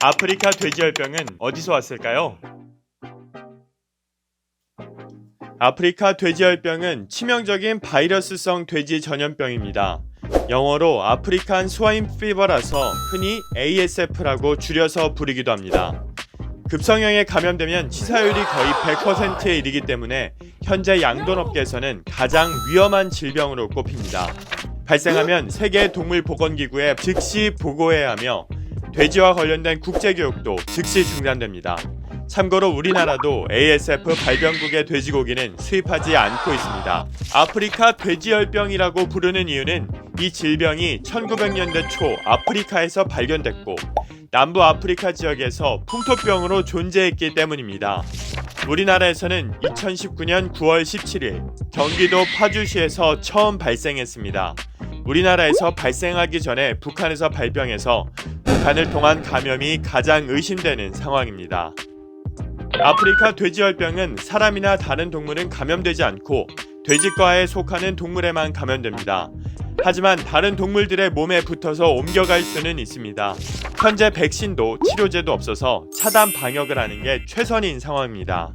아프리카 돼지열병은 어디서 왔을까요? 아프리카 돼지열병은 치명적인 바이러스성 돼지 전염병입니다. 영어로 아프리칸 스와인 피버라서 흔히 ASF라고 줄여서 부르기도 합니다. 급성형에 감염되면 치사율이 거의 100%에 이르기 때문에 현재 양돈업계에서는 가장 위험한 질병으로 꼽힙니다. 발생하면 세계 동물보건기구에 즉시 보고해야 하며 돼지와 관련된 국제교육도 즉시 중단됩니다. 참고로 우리나라도 ASF 발병국의 돼지고기는 수입하지 않고 있습니다. 아프리카 돼지열병이라고 부르는 이유는 이 질병이 1900년대 초 아프리카에서 발견됐고 남부 아프리카 지역에서 풍토병으로 존재했기 때문입니다. 우리나라에서는 2019년 9월 17일 경기도 파주시에서 처음 발생했습니다. 우리나라에서 발생하기 전에 북한에서 발병해서 북한을 통한 감염이 가장 의심되는 상황입니다. 아프리카 돼지열병은 사람이나 다른 동물은 감염되지 않고 돼지과에 속하는 동물에만 감염됩니다. 하지만 다른 동물들의 몸에 붙어서 옮겨갈 수는 있습니다. 현재 백신도 치료제도 없어서 차단 방역을 하는 게 최선인 상황입니다.